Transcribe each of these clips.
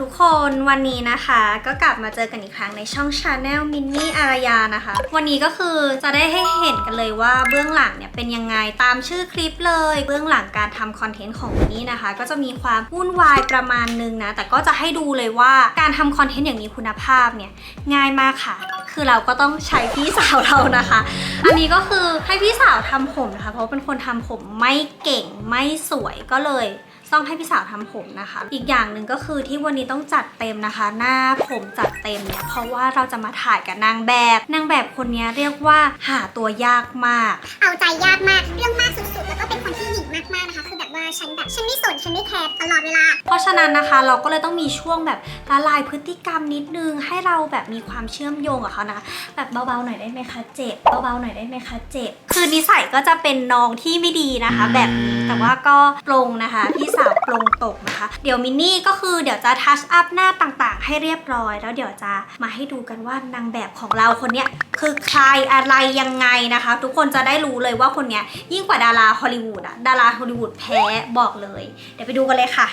ทุกคนวันนี้นะคะ ก็กลับมาเจอกันอีกครั้งในช่องชาแนลมินนี่อารยานะคะ วันนี้ก็คือจะได้ให้เห็นกันเลยว่าเบื้องหลังเนี่ยเป็นยังไงตามชื่อคลิปเลย เบื้องหลังการทำคอนเทนต์ของมินนี่นะคะ ก็จะมีความวุ่นวายประมาณนึงนะ แต่ก็จะให้ดูเลยว่าการทำคอนเทนต์อย่างมีคุณภาพเนี่ยง่ายมากค่ะ คือเราก็ต้องใช้พี่สาวเรานะคะ อันนี้ก็คือให้พี่สาวทำผมนะคะ เพราะว่าเป็นคนทำผมไม่เก่งไม่สวยก็เลย ต้องให้พี่สาวทำผมนะคะ อีกอย่างหนึ่งก็คือที่วันนี้ต้องจัดเต็มนะคะ หน้าผมจัดเต็มเนี่ยเพราะว่าเราจะมาถ่ายกับนางแบบนางแบบคนนี้เรียกว่าหาตัวยากมาก เอาใจยากมากเรื่องมากสุดๆ แล้วก็เป็นคนที่หยิ่งมากๆนะคะคือแบบว่าฉันแบบฉันไม่สนฉันไม่แคร์ตลอดเวลา เพราะฉะนั้นนะคะเราก็เลยต้องมีช่วงแบบละลายพฤติกรรมนิดนึงให้เราแบบมีความเชื่อมโยงกับเขานะแบบเบาๆหน่อยได้ไหมคะเจ็บเบาๆหน่อยได้ไหมคะเจ็บคือนิสัยก็จะเป็นน้องที่ไม่ดีนะคะ แบบนี้แต่ว่าก็ปรงนะคะพี่สาวปรงตกนะคะ เดี๋ยวมินนี่ก็คือเดี๋ยวจะทัชอัพหน้าต่างๆ ให้เรียบร้อย แล้วเดี๋ยวจะมาให้ดูกันว่านางแบบของเราคนเนี้ยคือใครอะไรยังไงนะคะ ทุกคนจะได้รู้เลยว่าคนเนี้ยยิ่งกว่าดาราฮอลลีวูดอะดาราฮอลลีวูดแพ้บอกเลย เดี๋ยวไปดูกันเลยค่ะ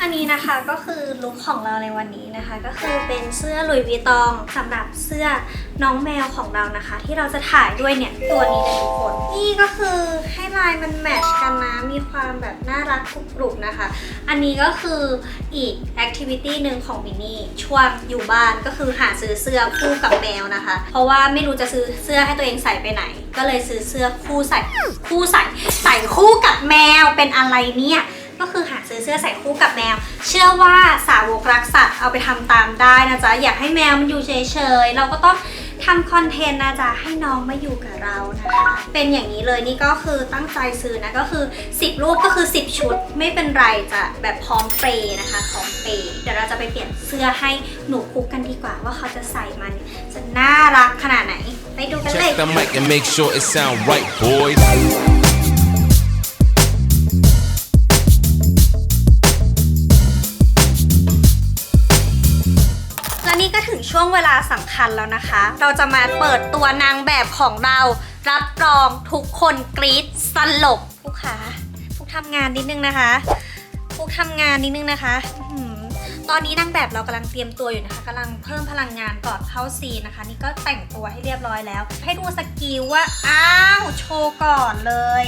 อันนี้นะคะก็คือลุคของเราในวันนี้นะคะ ก็คือเป็นเสื้อลุยวิตตองสำหรับเสื้อน้องแมวของเรานะคะ ที่เราจะถ่ายด้วยเนี่ยตัวนี้เลยทุกคนนี่ก็คือให้ลายมันแมทช์กันนะมีความแบบน่ารักกรุบกรุบนะคะ อันนี้ก็คืออีกแอคทิวิตี้หนึ่งของมินนี่ช่วงอยู่บ้านก็คือหาซื้อเสื้อคู่กับแมวนะคะ เพราะว่าไม่รู้จะซื้อเสื้อให้ตัวเองใส่ไปไหน ก็เลยซื้อเสื้อคู่ใส่คู่ใส่ใส่คู่กับแมวเป็นอะไรเนี่ย ก็คือหาซื้อเสื้อใส่คู่กับแมว เชื่อว่าสาวกรักสัตว์เอาไปทำตามได้นะจ๊ะ อยากให้แมวมันอยู่เฉยๆ เราก็ต้องทำคอนเทนต์นะจ๊ะให้น้องมาอยู่กับเรานะคะ เป็นอย่างนี้เลยนี่ก็คือตั้งใจซื้อนะก็คือ 10 รูปก็คือ 10 ชุด ไม่เป็นไรจะแบบพร้อมเปย์นะคะพร้อมเปย์เดี๋ยวเราจะไปเปลี่ยนเสื้อให้หนูคุกกันดีกว่าว่าเขาจะใส่มันจะน่ารักขนาดไหน ไปดูกันเลย ช่วงเวลาสำคัญแล้วนะคะ เราจะมาเปิดตัวนางแบบของเรา รับรองทุกคนกรี๊ดสลบผู้าผู้ทำงานนิดนึงนะคะผู้ทำงานนิดนึงนะคะตอนนี้นางแบบเรากำลังเตรียมตัวอยู่นะคะกำลังเพิ่มพลังงานก่อนเข้าซีนนะคะ นี่ก็แต่งตัวให้เรียบร้อยแล้ว ให้ดูสกิลว่าอ้าวโชว์ก่อนเลย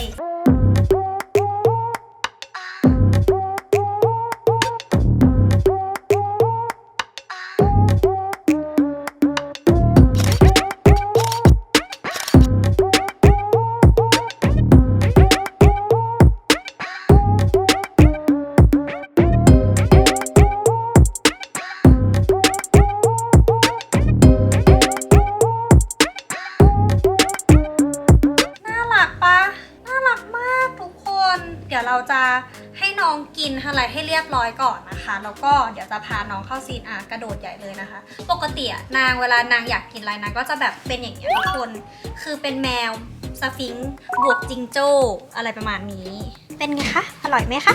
กินอะไรให้เรียบร้อยก่อนนะคะ แล้วก็เดี๋ยวจะพาน้องเข้าซีนอะกระโดดใหญ่เลยนะคะ ปกติอะนางเวลานางอยากกินอะไรนางก็จะแบบเป็นอย่างเงี้ยทุกคน คือเป็นแมวสฟิงค์บวกจิงโจ้ อะไรประมาณนี้ เป็นไงคะ อร่อยไหมคะ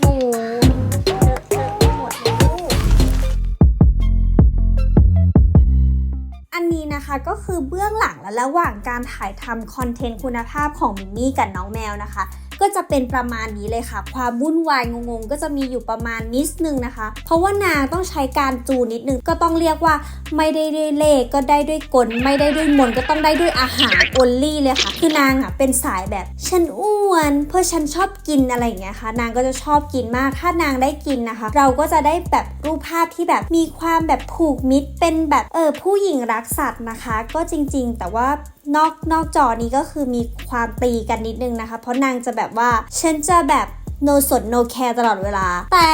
โอ้โหเลอะเทอะไปหมดเลยลูกอันนี้นะคะก็คือเบื้องหลังและระหว่างการถ่ายทำคอนเทนต์คุณภาพของมินนี่กับน้องแมวนะคะ ก็จะเป็นประมาณนี้เลยค่ะ ความวุ่นวายงงๆ ก็จะมีอยู่ประมาณนิดนึงนะคะ เพราะว่านางต้องใช้การจูนนิดนึงก็ต้องเรียกว่าไม่ได้ด้วยเล่ก็ได้ด้วยกลไม่ได้ด้วยมนก็ต้องได้ด้วยอาหารโอลลี่เลยค่ะ คือนางอะเป็นสายแบบฉันอ้วน เพราะฉันชอบกินอะไรอย่างเงี้ยค่ะ นางก็จะชอบกินมากถ้านางได้กินนะคะ เราก็จะได้แบบรูปภาพที่แบบมีความแบบผูกมิตรเป็นแบบเออผู้หญิงรักสัตว์นะคะ ก็จริง ๆ แต่ว่า นอกนอกจอนี้ก็คือมีความตีกันนิดนึงนะคะ เพราะนางจะแบบว่า ฉันจะแบบ โนสนโนแคร์ตลอดเวลา แต่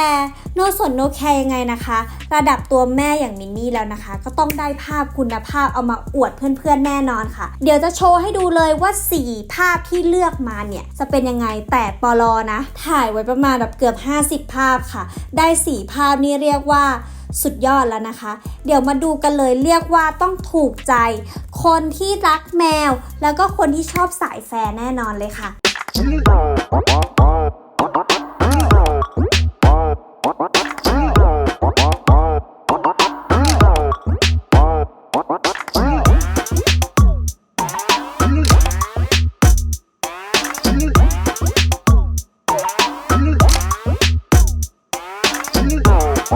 โนสนโนแคร์ยังไงนะคะ ระดับตัวแม่อย่างมินนี่แล้วนะคะ ก็ต้องได้ภาพคุณภาพเอามาอวดเพื่อนๆแน่นอนค่ะ เดี๋ยวจะโชว์ให้ดูเลยว่า 4 ภาพที่เลือกมาเนี่ยจะเป็นยังไงแต่ปลอนะ ถ่ายไว้ประมาณแบบเกือบ 50 ภาพค่ะ ได้ 4 ภาพนี่เรียกว่าสุดยอดแล้วนะคะ เดี๋ยวมาดูกันเลยเรียกว่าต้องถูกใจ คนที่รักแมว แล้วก็คนที่ชอบสายแฟร์แน่นอนเลยค่ะ ต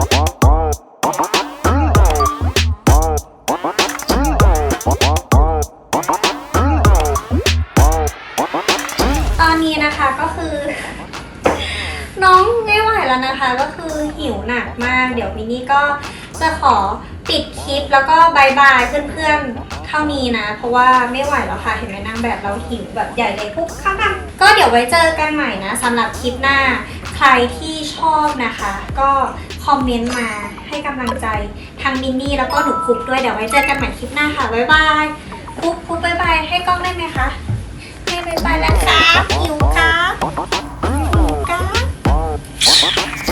อนนี้นะคะก็คือ น้องไม่ไหวแล้วนะคะ ก็คือหิวหนักมาก เดี๋ยวมินนี่ก็จะขอปิดคลิปแล้วก็บายบายเพื่อนๆเท่านี้นะ เพราะว่าไม่ไหวแล้วค่ะ เห็นไหมนางแบบเราหิวแบบใหญ่เลยปุ๊บข้างๆก็เดี๋ยวไว้เจอกันใหม่นะสำหรับคลิปหน้า ใครที่ชอบนะคะ ก็คอมเมนต์มาให้กำลังใจทางมินนี่แล้วก็หนูคุกด้วย เดี๋ยวไว้เจอกันใหม่คลิปหน้าค่ะ บ๊ายบายคุกคุกบ๊ายบายให้กล้องได้ไหมคะ ให้บ๊ายบายแล้วครับหิวครับหิวครับ